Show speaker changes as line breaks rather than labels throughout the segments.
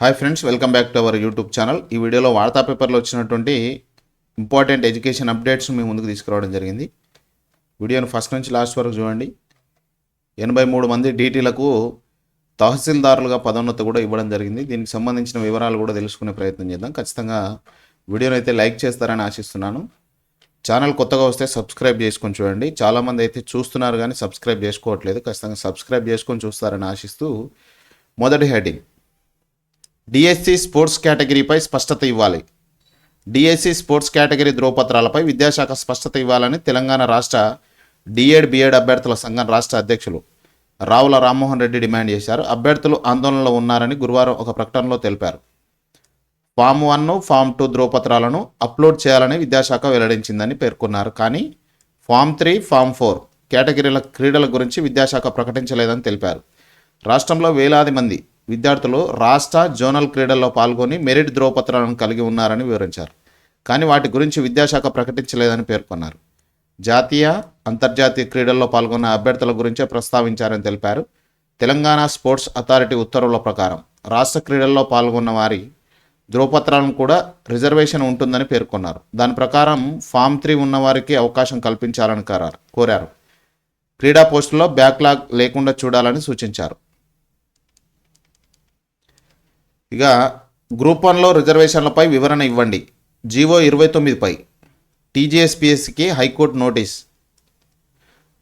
Hi friends welcome back to our YouTube channel ఈ వీడియోలో వార్తా పేపర్లో వచ్చినటువంటి ఇంపార్టెంట్ ఎడ్యుకేషన్ అప్డేట్స్ మీ ముందుకు తీసుకురావడం జరిగింది. వీడియోను ఫస్ట్ నుంచి లాస్ట్ వరకు చూడండి. ఎనభై మూడు మంది డీటీలకు తహసీల్దారులుగా పదోన్నతి కూడా ఇవ్వడం జరిగింది. దీనికి సంబంధించిన వివరాలు కూడా తెలుసుకునే ప్రయత్నం చేద్దాం. ఖచ్చితంగా వీడియోని అయితే లైక్ చేస్తారని ఆశిస్తున్నాను. ఛానల్ కొత్తగా వస్తే సబ్స్క్రైబ్ చేసుకొని చూడండి. చాలామంది అయితే చూస్తున్నారు కానీ సబ్స్క్రైబ్ చేసుకోవట్లేదు. ఖచ్చితంగా సబ్స్క్రైబ్ చేసుకొని చూస్తారని ఆశిస్తూ మొదటి హెడ్డింగ్. డిఎస్సి స్పోర్ట్స్ కేటగిరీపై స్పష్టత ఇవ్వాలి. డిఎస్సి స్పోర్ట్స్ కేటగిరీ ధ్రువపత్రాలపై విద్యాశాఖ స్పష్టత ఇవ్వాలని తెలంగాణ రాష్ట్ర డిఎడ్ బిఎడ్ అభ్యర్థుల సంఘం రాష్ట్ర అధ్యక్షులు రావుల రామ్మోహన్ రెడ్డి డిమాండ్ చేశారు. అభ్యర్థులు ఆందోళనలో ఉన్నారని గురువారం ఒక ప్రకటనలో తెలిపారు. ఫామ్ వన్ ఫామ్ టూ ధ్రువపత్రాలను అప్లోడ్ చేయాలని విద్యాశాఖ వెల్లడించిందని పేర్కొన్నారు. కానీ ఫామ్ త్రీ ఫామ్ ఫోర్ కేటగిరీల క్రీడల గురించి విద్యాశాఖ ప్రకటించలేదని తెలిపారు. రాష్ట్రంలో వేలాది మంది విద్యార్థులు రాష్ట్ర జోనల్ క్రీడల్లో పాల్గొని మెరిట్ ధ్రువపత్రాలను కలిగి ఉన్నారని వివరించారు. కానీ వాటి గురించి విద్యాశాఖ ప్రకటించలేదని పేర్కొన్నారు. జాతీయ అంతర్జాతీయ క్రీడల్లో పాల్గొన్న అభ్యర్థుల గురించే ప్రస్తావించారని తెలిపారు. తెలంగాణ స్పోర్ట్స్ అథారిటీ ఉత్తర్వుల ప్రకారం రాష్ట్ర క్రీడల్లో పాల్గొన్న వారి ధ్రువపత్రాలను కూడా రిజర్వేషన్ ఉంటుందని పేర్కొన్నారు. దాని ప్రకారం ఫామ్ త్రీ ఉన్నవారికి అవకాశం కల్పించాలని కోరారు కోరారు. క్రీడా పోస్టుల్లో బ్యాక్లాగ్ లేకుండా చూడాలని సూచించారు. ఇక గ్రూప్ వన్లో రిజర్వేషన్లపై వివరణ ఇవ్వండి. జీవో ఇరవై తొమ్మిదిపై టీజీఎస్పిఎస్సికి హైకోర్టు నోటీస్.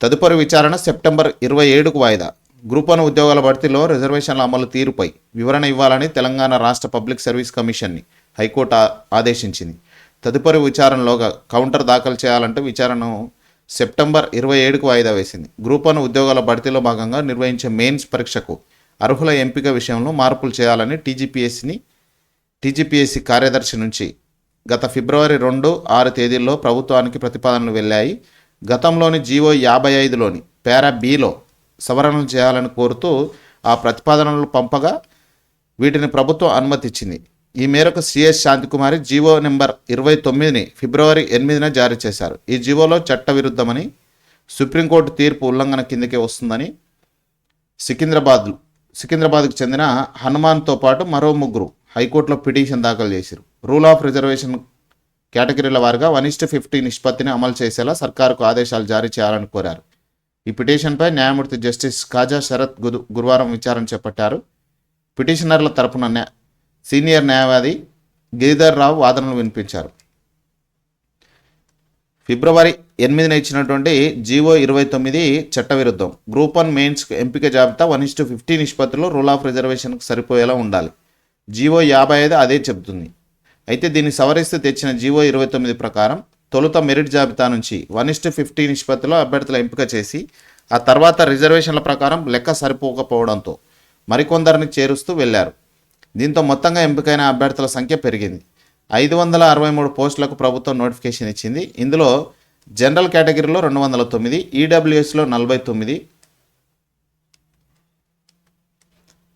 తదుపరి విచారణ సెప్టెంబర్ ఇరవై ఏడుకు వాయిదా. గ్రూప్ వన్ ఉద్యోగాల భర్తీలో రిజర్వేషన్ల అమలు తీరుపై వివరణ ఇవ్వాలని తెలంగాణ రాష్ట్ర పబ్లిక్ సర్వీస్ కమిషన్ని హైకోర్టు ఆదేశించింది. తదుపరి విచారణలోగా కౌంటర్ దాఖలు చేయాలంటే విచారణను సెప్టెంబర్ ఇరవై ఏడుకు వాయిదా వేసింది. గ్రూప్ వన్ ఉద్యోగాల భర్తీలో భాగంగా నిర్వహించే మెయిన్స్ పరీక్షకు అర్హుల ఎంపిక విషయంలో మార్పులు చేయాలని టీజీపీఎస్సిని టీజీపీఎస్సీ కార్యదర్శి నుంచి గత ఫిబ్రవరి రెండు ఆరు తేదీల్లో ప్రభుత్వానికి ప్రతిపాదనలు వెళ్ళాయి. గతంలోని జీవో యాభై ఐదులోని పేరా బిలో సవరణలు చేయాలని కోరుతూ ఆ ప్రతిపాదనలు పంపగా వీటిని ప్రభుత్వం అనుమతిచ్చింది ఈ మేరకు సిఎస్ శాంతికుమారి జీవో నెంబర్ ఇరవై తొమ్మిదిని ఫిబ్రవరి ఎనిమిదిన జారీ చేశారు. ఈ జీవోలో చట్టవిరుద్ధమని సుప్రీంకోర్టు తీర్పు ఉల్లంఘన కిందకే వస్తుందని సికింద్రాబాద్ సికింద్రాబాద్కు చెందిన హనుమాన్తో పాటు మరో ముగ్గురు హైకోర్టులో పిటిషన్ దాఖలు చేశారు. రూల్ ఆఫ్ రిజర్వేషన్ కేటగిరీల వారిగా వన్ ఇస్ట్ ఫిఫ్టీ నిష్పత్తిని అమలు చేసేలా సర్కారుకు ఆదేశాలు జారీ చేయాలని కోరారు. ఈ పిటిషన్పై న్యాయమూర్తి జస్టిస్ కాజా శరత్ గురువారం విచారణ చేపట్టారు. పిటిషనర్ల తరపున సీనియర్ న్యాయవాది గిరిధర్ రావు వాదనలు వినిపించారు. ఫిబ్రవరి ఎనిమిదిన ఇచ్చినటువంటి జీవో ఇరవై తొమ్మిది చట్టవిరుద్ధం. గ్రూప్ వన్ మెయిన్స్ ఎంపిక జాబితా వన్ ఇస్టు ఫిఫ్టీ నిష్పత్తిలో రూల్ ఆఫ్ రిజర్వేషన్కు సరిపోయేలా ఉండాలి. జీవో యాభై ఐదు అదే చెబుతుంది. అయితే దీన్ని సవరిస్తూ తెచ్చిన జీవో ఇరవై తొమ్మిది ప్రకారం తొలుత మెరిట్ జాబితా నుంచి వన్ ఇస్టు ఫిఫ్టీ నిష్పత్తిలో అభ్యర్థుల ఎంపిక చేసి ఆ తర్వాత రిజర్వేషన్ల ప్రకారం లెక్క సరిపోకపోవడంతో మరికొందరిని చేరుస్తూ వెళ్ళారు దీంతో మొత్తంగా ఎంపికైన అభ్యర్థుల సంఖ్య పెరిగింది. ఐదు వందల అరవై మూడు పోస్టులకు ప్రభుత్వం నోటిఫికేషన్ ఇచ్చింది. ఇందులో జనరల్ కేటగిరీలో రెండు వందల తొమ్మిది ఈడబ్ల్యూఎస్లో నలభై తొమ్మిది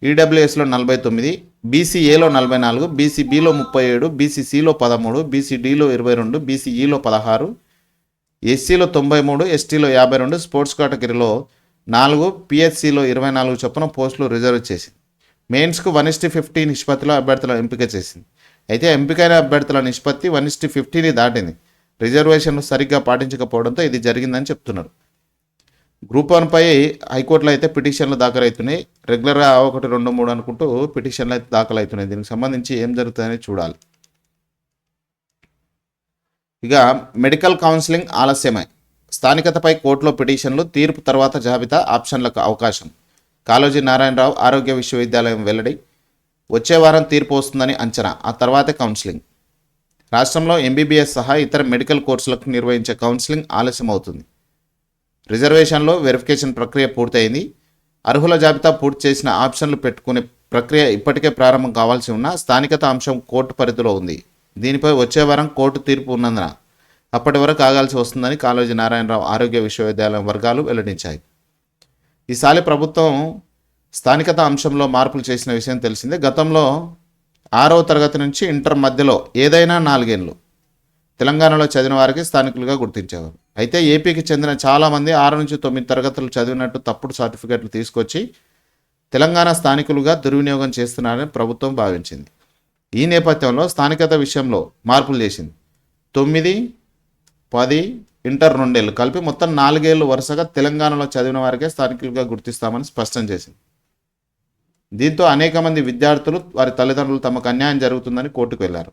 ఈడబ్ల్యూఎస్లో నలభై తొమ్మిది బీసీఏలో నలభై నాలుగు బీసీబీలో ముప్పై ఏడు బీసీసీలో పదమూడు బీసీడీలో ఇరవై రెండు బీసీఈలో పదహారు ఎస్సీలో తొంభై మూడు ఎస్టీలో యాభై రెండు స్పోర్ట్స్ కేటగిరీలో నాలుగు పిహెచ్సిలో ఇరవై నాలుగు చొప్పున పోస్టులు రిజర్వ్ చేసింది. మెయిన్స్కు వన్ ఇస్టీ ఫిఫ్టీ నిష్పత్తిలో అభ్యర్థుల ఎంపిక చేసింది. అయితే ఎంపికైన అభ్యర్థుల నిష్పత్తి వన్ ఇస్టీ ఫిఫ్టీని దాటింది. రిజర్వేషన్లు సరిగ్గా పాటించకపోవడంతో ఇది జరిగిందని చెప్తున్నారు. గ్రూప్ వన్పై హైకోర్టులో అయితే పిటిషన్లు దాఖలవుతున్నాయి. రెగ్యులర్గా ఒకటి రెండు మూడు అనుకుంటూ పిటిషన్లు అయితే దాఖలవుతున్నాయి. దీనికి సంబంధించి ఏం జరుగుతుందని చూడాలి. ఇక మెడికల్ కౌన్సిలింగ్ ఆలస్యమై. స్థానికతపై కోర్టులో పిటిషన్లు తీర్పు తర్వాత జాబితా ఆప్షన్లకు అవకాశం. కాళోజీ నారాయణరావు ఆరోగ్య విశ్వవిద్యాలయం వెల్లడి. వచ్చే వారం తీర్పు వస్తుందని అంచనా ఆ తర్వాతే కౌన్సిలింగ్. రాష్ట్రంలో ఎంబీబీఎస్ సహా ఇతర మెడికల్ కోర్సులకు నిర్వహించే కౌన్సిలింగ్ ఆలస్యం అవుతుంది రిజర్వేషన్లో వెరిఫికేషన్ ప్రక్రియ పూర్తయింది. అర్హుల జాబితా పూర్తి చేసిన ఆప్షన్లు పెట్టుకునే ప్రక్రియ ఇప్పటికే ప్రారంభం కావాల్సి ఉన్న స్థానికత అంశం కోర్టు పరిధిలో ఉంది. దీనిపై వచ్చే వారం కోర్టు తీర్పు ఉన్నందున అప్పటి వరకు ఆగాల్సి వస్తుందని కాళోజీ నారాయణరావు ఆరోగ్య విశ్వవిద్యాలయం వర్గాలు వెల్లడించాయి. ఈసారి ప్రభుత్వం స్థానికత అంశంలో మార్పులు చేసిన విషయం తెలిసిందే. గతంలో ఆరవ తరగతి నుంచి ఇంటర్ మధ్యలో ఏదైనా నాలుగేళ్ళు తెలంగాణలో చదివిన వారికి స్థానికులుగా గుర్తించేవారు. అయితే ఏపీకి చెందిన చాలామంది ఆరు నుంచి తొమ్మిది తరగతులు చదివినట్టు తప్పుడు సర్టిఫికెట్లు తీసుకొచ్చి తెలంగాణ స్థానికులుగా దుర్వినియోగం చేస్తున్నారని ప్రభుత్వం భావించింది. ఈ నేపథ్యంలో స్థానికత విషయంలో మార్పులు చేసింది. తొమ్మిది పది ఇంటర్ రెండేళ్ళు కలిపి మొత్తం నాలుగేళ్ళు వరుసగా తెలంగాణలో చదివిన వారికే స్థానికులుగా గుర్తిస్తామని స్పష్టం చేసింది. దీంతో అనేక మంది విద్యార్థులు వారి తల్లిదండ్రులు తమకు అన్యాయం జరుగుతుందని కోర్టుకు వెళ్ళారు.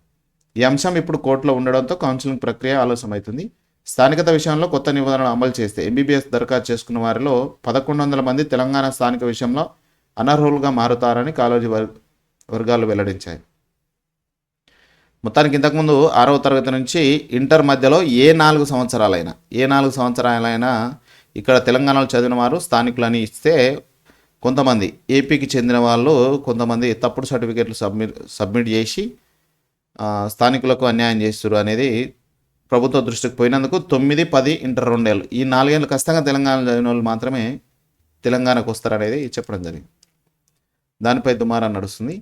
ఈ అంశం ఇప్పుడు కోర్టులో ఉండడంతో కౌన్సిలింగ్ ప్రక్రియ ఆలస్యమవుతుంది. స్థానికత విషయంలో కొత్త నిబంధనలు అమలు చేస్తే ఎంబీబీఎస్ దరఖాస్తు చేసుకున్న వారిలో పదకొండు వందల మంది తెలంగాణ స్థానిక విషయంలో అనర్హులుగా మారుతారని కాలేజీ వర్గాలు వెల్లడించాయి. మొత్తానికి ఇంతకుముందు ఆరవ తరగతి నుంచి ఇంటర్ మధ్యలో ఏ నాలుగు సంవత్సరాలైనా ఏ నాలుగు సంవత్సరాలైనా ఇక్కడ తెలంగాణలో చదివిన వారు స్థానికులని ఇస్తే కొంతమంది ఏపీకి చెందిన వాళ్ళు కొంతమంది తప్పుడు సర్టిఫికేట్లు సబ్మిట్ సబ్మిట్ చేసి స్థానికులకు అన్యాయం చేస్తారు అనేది ప్రభుత్వ దృష్టికి పోయినందుకు తొమ్మిది పది ఇంటర్ రెండేళ్ళు. ఈ నాలుగేళ్ళు ఖచ్చితంగా తెలంగాణ చదివిన వాళ్ళు మాత్రమే తెలంగాణకు వస్తారనేది చెప్పడం జరిగింది. దానిపై దుమారా నడుస్తుంది.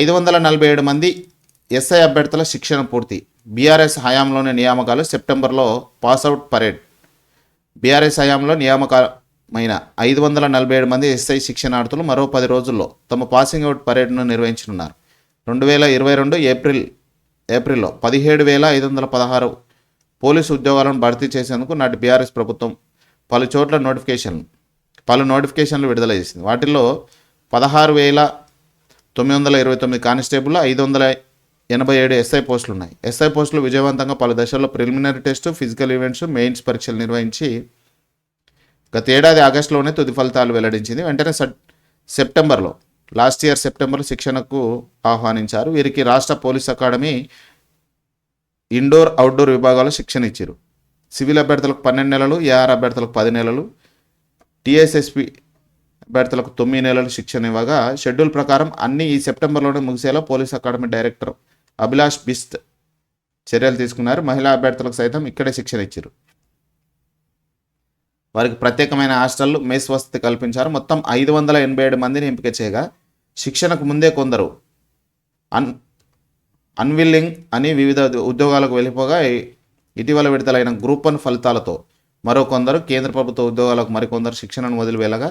ఐదు వందల నలభై ఏడు మంది ఎస్ఐ అభ్యర్థుల శిక్షణ పూర్తి. బీఆర్ఎస్ హయాంలోని నియామకాలు సెప్టెంబర్లో పాస్అవుట్ పరేడ్. బీఆర్ఎస్ హయాంలో నియామకాలు మైన ఐదు వందల నలభై ఏడు మంది ఎస్ఐ శిక్షణార్థులు మరో పది రోజుల్లో తమ పాసింగ్ అవుట్ పరేడ్ను నిర్వహించనున్నారు. రెండు వేల ఇరవై రెండు ఏప్రిల్ ఏప్రిల్లో పదిహేడు వేల ఐదు వందల పదహారు పోలీసు ఉద్యోగాలను భర్తీ చేసేందుకు నాటి బీఆర్ఎస్ ప్రభుత్వం పలు చోట్ల నోటిఫికేషన్లు పలు నోటిఫికేషన్లు విడుదల చేసింది. వాటిల్లో పదహారు వేల తొమ్మిది వందల ఇరవై తొమ్మిది కానిస్టేబుల్ ఐదు వందల ఎనభై ఏడు ఎస్ఐ పోస్టులు ఉన్నాయి ఎస్ఐ పోస్టులు విజయవంతంగా పలు దశల్లో preliminary test physical events mains పరీక్షలు నిర్వహించి గత ఏడాది ఆగస్టులోనే తుది ఫలితాలు వెల్లడించింది. వెంటనే సెప్టెంబర్లో లాస్ట్ ఇయర్ సెప్టెంబర్ శిక్షణకు ఆహ్వానించారు. వీరికి రాష్ట్ర పోలీస్ అకాడమీ ఇండోర్ అవుట్డోర్ విభాగాల్లో శిక్షణ ఇచ్చారు. సివిల్ అభ్యర్థులకు పన్నెండు నెలలు ఏఆర్ అభ్యర్థులకు పది నెలలు టీఎస్ఎస్పి అభ్యర్థులకు తొమ్మిది నెలలు శిక్షణ ఇవ్వగా షెడ్యూల్ ప్రకారం అన్ని ఈ సెప్టెంబర్లోనే ముగిసేలా police academy director Abhilash Bisht చర్యలు తీసుకున్నారు. మహిళా అభ్యర్థులకు సైతం ఇక్కడే శిక్షణ ఇచ్చారు. వారికి ప్రత్యేకమైన హాస్టళ్ళు మెస్ వసతి కల్పించారు. మొత్తం ఐదు వందల ఎనభై ఏడు మందిని ఎంపిక చేయగా శిక్షణకు ముందే కొందరు అన్ అన్విల్లింగ్ అని వివిధ ఉద్యోగాలకు వెళ్ళిపోగా ఇటీవల విడుదలైన గ్రూప్ వన్ ఫలితాలతో మరో కొందరు కేంద్ర ప్రభుత్వ ఉద్యోగాలకు మరికొందరు శిక్షణను వదిలి వెళ్ళగా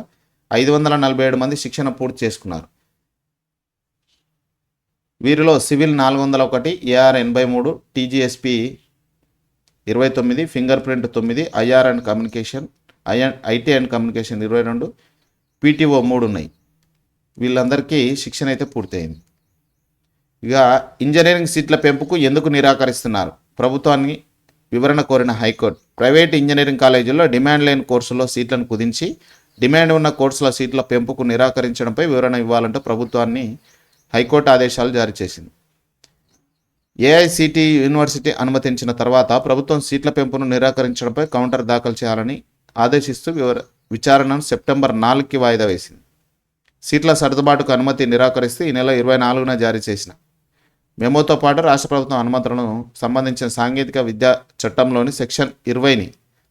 ఐదు వందల నలభై ఏడు మంది శిక్షణ పూర్తి చేసుకున్నారు. వీరిలో సివిల్ నాలుగు వందల ఒకటి ఏఆర్ ఎనభై మూడు టీజీఎస్పి ఇరవై తొమ్మిది ఫింగర్ ప్రింట్ తొమ్మిది IR and communication I IT and communication ఇరవై రెండు పీటీఓ మూడు ఉన్నాయి. వీళ్ళందరికీ శిక్షణ అయితే పూర్తయింది. ఇక ఇంజనీరింగ్ సీట్ల పెంపుకు ఎందుకు నిరాకరిస్తున్నారు? ప్రభుత్వాన్ని వివరణ కోరిన హైకోర్టు. ప్రైవేట్ ఇంజనీరింగ్ కాలేజీల్లో డిమాండ్ లేని కోర్సుల్లో సీట్లను కుదించి డిమాండ్ ఉన్న కోర్సుల సీట్ల పెంపుకు నిరాకరించడంపై వివరణ ఇవ్వాలంటూ ప్రభుత్వాన్ని హైకోర్టు ఆదేశాలు జారీ చేసింది. ఏఐసిటి యూనివర్సిటీ అనుమతించిన తర్వాత ప్రభుత్వం సీట్ల పెంపును నిరాకరించడంపై కౌంటర్ దాఖలు చేయాలని ఆదేశిస్తూ వివర విచారణను సెప్టెంబర్ నాలుగుకి వాయిదా వేసింది. సీట్ల సర్దుబాటుకు అనుమతి నిరాకరిస్తూ ఈ నెల ఇరవై నాలుగున జారీ చేసిన. మెమోతో పాటు రాష్ట్ర ప్రభుత్వం అనుమతులను సంబంధించిన సాంకేతిక విద్యా చట్టంలోని సెక్షన్ ఇరవైని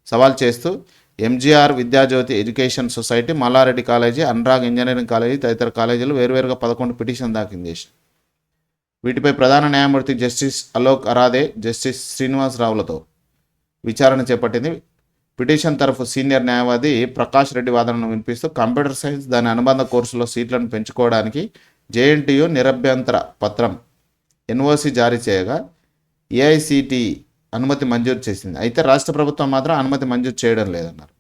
సవాల్ చేస్తూ MGR Vidyajyothi education society Mallareddy college Anurag engineering college తదితర కాలేజీలు వేర్వేరుగా పదకొండు పిటిషన్ దాఖలు చేశాయి. వీటిపై ప్రధాన న్యాయమూర్తి జస్టిస్ అలోక్ అరాదే జస్టిస్ శ్రీనివాస్ రావులతో విచారణ చేపట్టింది పిటిషన్ తరఫు సీనియర్ న్యాయవాది ప్రకాష్ రెడ్డి వాదనను వినిపిస్తూ కంప్యూటర్ సైన్స్ దాని అనుబంధ కోర్సులో సీట్లను పెంచుకోవడానికి జేఎన్టీయు నిరభ్యంతర పత్రం ఎన్ఓసి జారీ చేయగా ఏఐసిటి అనుమతి మంజూరు చేసింది. అయితే రాష్ట్ర ప్రభుత్వం మాత్రం అనుమతి మంజూరు చేయడం లేదన్నారు.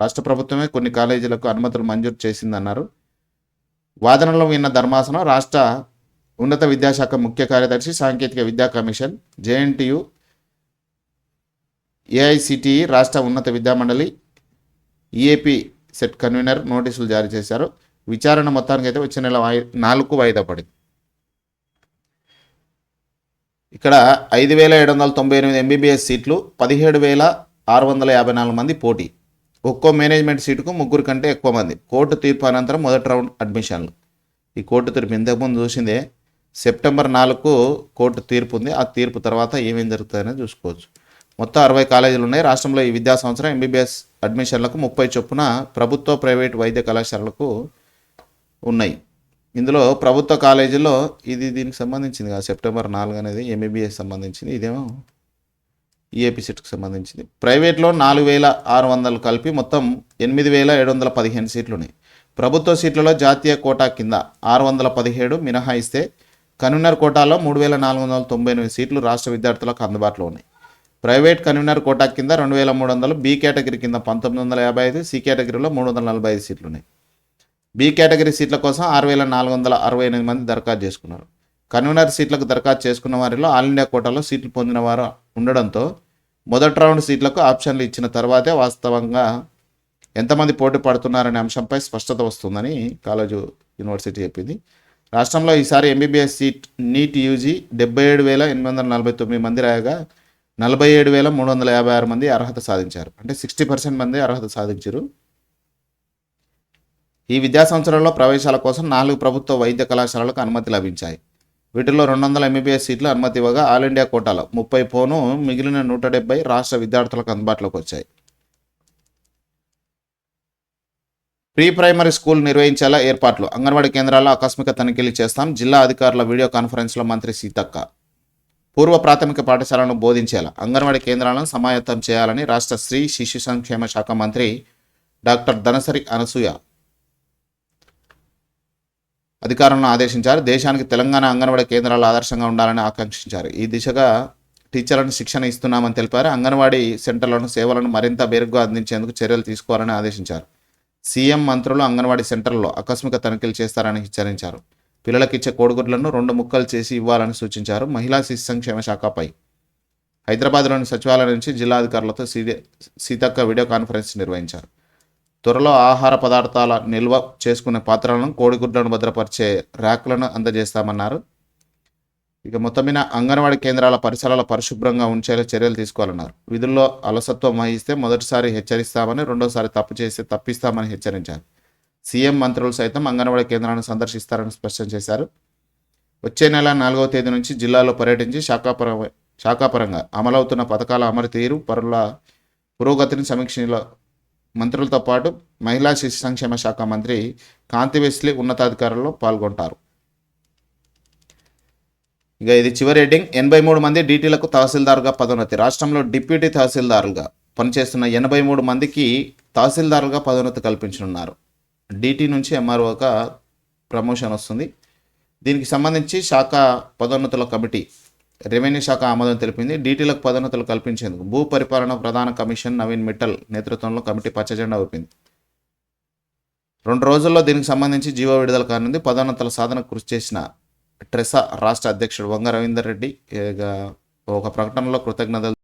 రాష్ట్ర ప్రభుత్వమే కొన్ని కాలేజీలకు అనుమతులు మంజూరు చేసిందన్నారు. వాదనలో విన్న ధర్మాసనం రాష్ట్ర ఉన్నత విద్యాశాఖ ముఖ్య కార్యదర్శి సాంకేతిక విద్యా కమిషన్ జేఎన్టీయు ఏఐసిటిఈ రాష్ట్ర ఉన్నత విద్యామండలి ఈఏపీ సెట్ కన్వీనర్ నోటీసులు జారీ చేశారు. విచారణ మొత్తానికి అయితే వచ్చే నెల వాయి నాలుగు వాయిదా పడింది. ఇక్కడ ఐదు వేల ఏడు వందల తొంభై ఎనిమిది ఎంబీబీఎస్ సీట్లు పదిహేడు వేల ఆరు వందల యాభై నాలుగు మంది పోటీ. ఒక్కో మేనేజ్మెంట్ సీటుకు ముగ్గురు కంటే ఎక్కువ మంది. కోర్టు తీర్పు అనంతరం మొదటి రౌండ్ అడ్మిషన్లు. ఈ కోర్టు తీర్పు ఇంతకుముందు చూసిందే. సెప్టెంబర్ నాలుగుకు కోర్టు తీర్పు ఉంది. ఆ తీర్పు తర్వాత ఏమేం జరుగుతుందనేది చూసుకోవచ్చు. మొత్తం అరవై కాలేజీలు ఉన్నాయి. రాష్ట్రంలో ఈ విద్యా సంవత్సరం ఎంబీబీఎస్ అడ్మిషన్లకు ముప్పై చొప్పున ప్రభుత్వ ప్రైవేట్ వైద్య కళాశాలలకు ఉన్నాయి. ఇందులో ప్రభుత్వ కాలేజీలో ఇది దీనికి సంబంధించింది కదా. సెప్టెంబర్ నాలుగు అనేది ఎంబీబీఎస్ సంబంధించింది. ఇదేమో ఈఏపీ సీట్కి సంబంధించింది. ప్రైవేట్లో నాలుగు వేల ఆరు వందలు కలిపి మొత్తం ఎనిమిది వేల ఏడు వందల పదిహేను సీట్లు ఉన్నాయి. ప్రభుత్వ సీట్లలో జాతీయ కోటా కింద ఆరు వందల పదిహేడు మినహాయిస్తే కన్వీనర్ కోటాలో మూడు వేల నాలుగు వందల తొంభై ఎనిమిది సీట్లు రాష్ట్ర విద్యార్థులకు అందుబాటులో ఉన్నాయి. ప్రైవేట్ కన్వీనర్ కోటా కింద రెండు వేల మూడు వందలు బి కేటగిరీ కింద పంతొమ్మిది వందల యాభై ఐదు సి కేటగిరీలో మూడు వందల నలభై ఐదు సీట్లు ఉన్నాయి బి కేటగిరీ సీట్ల కోసం ఆరు వేల నాలుగు వందల అరవై ఎనిమిది మంది దరఖాస్తు చేసుకున్నారు. కన్వీనర్ సీట్లకు దరఖాస్తు చేసుకున్న వారిలో ఆల్ ఇండియా కోటాలో సీట్లు పొందిన వారు ఉండడంతో మొదటి రౌండ్ సీట్లకు ఆప్షన్లు ఇచ్చిన తర్వాతే వాస్తవంగా ఎంతమంది పోటీ పడుతున్నారనే అంశంపై స్పష్టత వస్తుందని కాలేజు యూనివర్సిటీ చెప్పింది. రాష్ట్రంలో ఈసారి ఎంబీబీఎస్ సీట్ నీట్ యూజీ డెబ్బై ఏడు వేల ఎనిమిది వందల నలభై తొమ్మిది మంది రాయగా నలభై ఏడు వేల మూడు వందల యాభై ఆరు మంది అర్హత సాధించారు. అంటే సిక్స్టీ పర్సెంట్ మంది అర్హత సాధించారు. ఈ విద్యా సంవత్సరంలో ప్రవేశాల కోసం నాలుగు ప్రభుత్వ వైద్య కళాశాలలకు అనుమతి లభించాయి. వీటిలో రెండు వందల ఎంబీబీఎస్ సీట్లు అనుమతి ఇవ్వగా ఆల్ ఇండియా కోటాలో ముప్పై పోను మిగిలిన నూట డెబ్బై రాష్ట్ర విద్యార్థులకు అందుబాటులోకి వచ్చాయి. ప్రీ ప్రైమరీ స్కూల్ నిర్వహించేలా ఏర్పాట్లు. అంగన్వాడీ కేంద్రాల్లో ఆకస్మిక తనిఖీలు చేస్తాం. జిల్లా అధికారుల వీడియో కాన్ఫరెన్స్లో మంత్రి సీతక్క. పూర్వ ప్రాథమిక పాఠశాలను బోధించేలా అంగన్వాడీ కేంద్రాలను సమాయత్తం చేయాలని రాష్ట్ర స్త్రీ శిశు సంక్షేమ శాఖ మంత్రి డాక్టర్ ధనసరి అనసూయ అధికారులను ఆదేశించారు. దేశానికి తెలంగాణ అంగన్వాడీ కేంద్రాలు ఆదర్శంగా ఉండాలని ఆకాంక్షించారు. ఈ దిశగా టీచర్లను శిక్షణ ఇస్తున్నామని తెలిపారు. అంగన్వాడీ సెంటర్లను సేవలను మరింత మెరుగ్గా అందించేందుకు చర్యలు తీసుకోవాలని ఆదేశించారు. సీఎం మంత్రులు అంగన్వాడీ సెంటర్లో ఆకస్మిక తనిఖీలు చేస్తారని హెచ్చరించారు. పిల్లలకిచ్చే కోడిగుడ్లను రెండు ముక్కలు చేసి ఇవ్వాలని సూచించారు మహిళా శిశు సంక్షేమ శాఖపై. హైదరాబాద్లోని సచివాలయం నుంచి జిల్లా అధికారులతో సీదే సీతక్క వీడియో కాన్ఫరెన్స్ నిర్వహించారు. త్వరలో ఆహార పదార్థాల నిల్వ చేసుకునే పాత్రలను కోడిగుడ్లను భద్రపరిచే ర్యాక్లను అందజేస్తామన్నారు. ఇక మొత్తమైన అంగన్వాడీ కేంద్రాల పరిసరాల పరిశుభ్రంగా ఉంచేలా చర్యలు తీసుకోవాలన్నారు. విధుల్లో అలసత్వం వహిస్తే మొదటిసారి హెచ్చరిస్తామని రెండోసారి తప్పు చేస్తే తప్పిస్తామని హెచ్చరించారు. సీఎం మంత్రులు సైతం అంగన్వాడీ కేంద్రాలను సందర్శిస్తారని స్పష్టం చేశారు. వచ్చే నెల నాలుగవ తేదీ నుంచి జిల్లాలో పర్యటించి శాఖాపర శాఖాపరంగా అమలవుతున్న పథకాల అమలు తీరు పరుల పురోగతిని సమీక్షలో మంత్రులతో పాటు మహిళా శిశు సంక్షేమ శాఖ మంత్రి కాంతి వెస్లీ ఉన్నతాధికారుల్లో పాల్గొంటారు. ఇక ఇది చివరి హెడ్డింగ్. ఎనభై మూడు మంది డీటీలకు తహసీల్దారుగా పదోన్నతి. రాష్ట్రంలో డిప్యూటీ తహసీల్దారులుగా పనిచేస్తున్న ఎనభై మూడు మందికి తహసీల్దారులుగా పదోన్నతి కల్పించనున్నారు. డీటీ నుంచి ఎంఆర్ఓగా ప్రమోషన్ వస్తుంది. దీనికి సంబంధించి శాఖ పదోన్నతుల కమిటీ రెవెన్యూ శాఖ ఆమోదం తెలిపింది. డీటీలకు పదోన్నతులు కల్పించేందుకు భూ పరిపాలన ప్రధాన కమిషన్ నవీన్ మిట్టల్ నేతృత్వంలో కమిటీ పచ్చజెండా ఊపింది. రెండు రోజుల్లో దీనికి సంబంధించి జీవో విడుదల కానుంది. పదోన్నతుల సాధనకు కృషి చేసిన ట్రెసా రాష్ట్ర అధ్యక్షుడు వంగ రవీందర్ రెడ్డి ఒక ప్రకటనలో కృతజ్ఞతలు